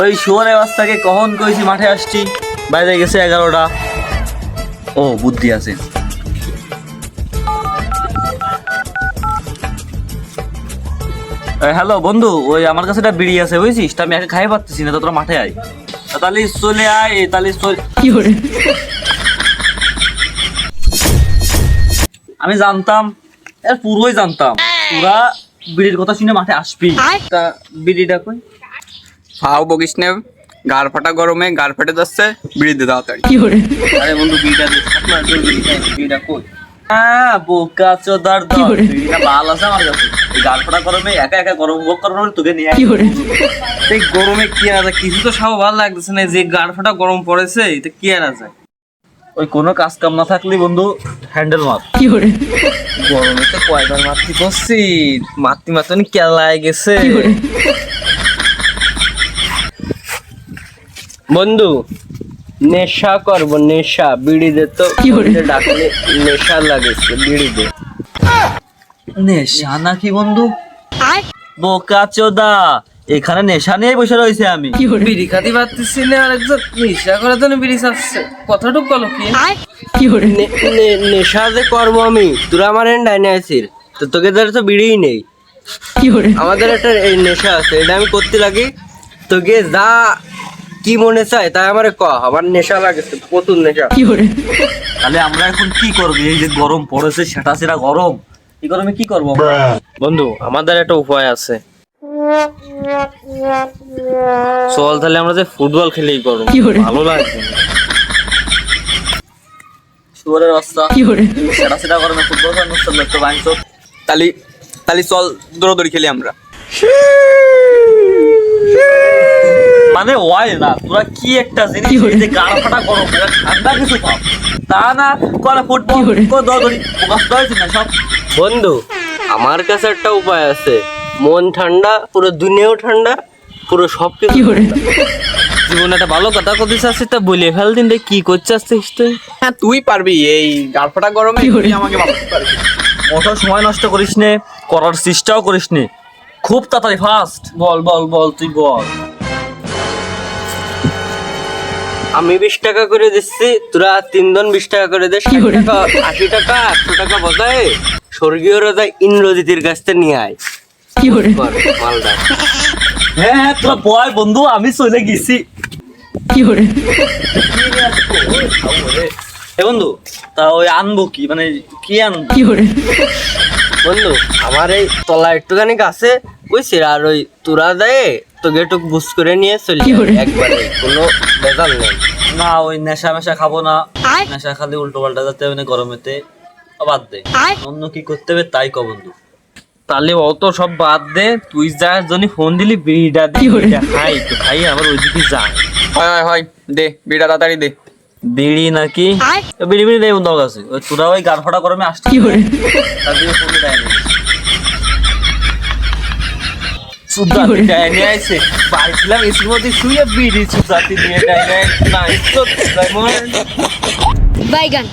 ওই শুয়ারের বাচ্চাকে কখন কইছি মাঠে আসছি? বাইরে গেছে এগারোটা। ও বুদ্ধি আছে। হ্যালো বন্ধু ওই আমার কাছে একটা বিড়ি আছে বুঝছিস? তা আমি একা খাই পাচ্ছি না তো তোরা মাঠে আয়। তাহলে চলে আয় তাহলে আমি জানতাম পুরোই জানতাম তোরা বিড়ির কথা শুনে মাঠে আসবি। তা বিড়িটা কই? ফাও বকিস নে গার ফাটা গরমে গার ফাটে যাচ্ছে বিড়ি দে তাড়াতাড়ি। আরে বন্ধু বিড়িটা দে। বিড়িটা কই? হ্যাঁ বোকা চোদার দল। বিড়িটা বাল আছে আমার কাছে। এই গাল ফাটা গরমে একা একা গরম ভোগ করানো হলে তোকে নিয়ে আয়। এই গরমে কি আর কিছু তো সব ভালো লাগতেছে না যে গাড় ফাটা গরম পড়েছে এটা কি আর আছে? ওই কোনো কাজ কাম না থাকলে বন্ধু হ্যান্ডেল মার। গরমে তো কয়বার মাতৃ করছি মাতৃ মাতনি কেলায় গেছে। বন্ধু নেশা করব নেশা। বিড়ি দে তো ডাকলে নেশা লাগেছে বিড়ি দে নেশা নাকি বন্ধু? বোকা চোদা এখানে নেশা নিয়ে বসে রয়েছে আমি। বিড়ি খাতি পারতেছি না আর একজন নেশা করার জন্য বিড়ি চাচ্ছে কথাটুক বলো কি? নেশা যে করব আমি তোরা আমার ডাইনে আছিস তো তোকে ধরে তো বিড়িই নেই। আমাদের একটা এই নেশা আছে এটা আমি করতে লাগি। তোকে যা কি মনে চায় তাই আমারে ক আমার নেশা লাগেছে প্রচুর নেশা। তাহলে আমরা এখন কি করব? এই যে গরম পড়েছে সেটা সেটা গরম। এই গরমে কি করব বন্ধু আমাদের একটা উপায় আছে। চল তাহলে আমরা যে ফুটবল খেলেই করব ভালো লাগবে। শুয়ারের রাস্তা সেটা সেটা গরমে ফুটবল চলবে তো বাইন তালি তালি চল দৌড়াদৌড়ি খেলি আমরা। মানে ওয়াই না তোরা কি একটা জিনিস এই যে গাড় ফাটা গরম এরা ঠান্ডা কিছু খাও তা না করে ফুটবল কো দৌড়ি প্রকাশ করেছি না সব? বন্ধু আমার কাছে একটা উপায় আছে। মন ঠান্ডা পুরো দুনিয়াও ঠান্ডা পুরো সব কিছু জীবনে একটা ভালো কথা কতে চাচ্ছি তা বলে ফেল দিন রে, কি করতে আসছিস তুই? হ্যাঁ তুই পারবি এই গার ফাটা গরমে তুই আমাকে পারবি। সময় নষ্ট করিস নে করার চেষ্টাও করিস নে খুব তাড়াতাড়ি ফাস্ট বল বল বল তুই বল। আমি বিশ টাকা করে দিচ্ছি তোরা তিনজন বিশ টাকা করে দে টাকা আশি টাকা একশো টাকা বজায় স্বর্গীয় রাজা ইন্দ্রজিতের কাছ থেকে নিয়ে আয়। কর, মালদা। হ্যাঁ হ্যাঁ তোরা বয় বন্ধু আমি চলে গেছি। এ বন্ধু তা ওই আনব কি? মানে কি আনব? বন্ধু আমার এই তলা একটুখানি আছে বুঝছি আর ওই তোরা দেয় বুঝ করে নিয়ে চলে। একবারে কোনো বেজাল নেই। না ওই নেশা মেশা খাব না। নেশা খালি উল্টো পাল্টা যাতে মানে গরমেতে বাদ দে। অন্য কি করতে হবে তাই ক বন্ধু। তাহলে অত সব বাদ দে তুই জন্য ফোন দিলি বিড়িটা দি বিড়িটা খাই তো খাই আবার ওই দিকে যা। হয় হয় হয় দে বিড়া তাড়াতাড়ি দে। বিড়ি নাকি? বিড়ি বিড়ি নেই বন্ধু কাছে। ওই তোরা ওই গান ফাটা গরমে দিয়ে ফোন দেয় না। সুদা ডাইনে আইছে। বাইছিলাম এসির মধ্যে শুয়ে বিড়ি সুদাতি নিয়ে ডাইনে বাইগান।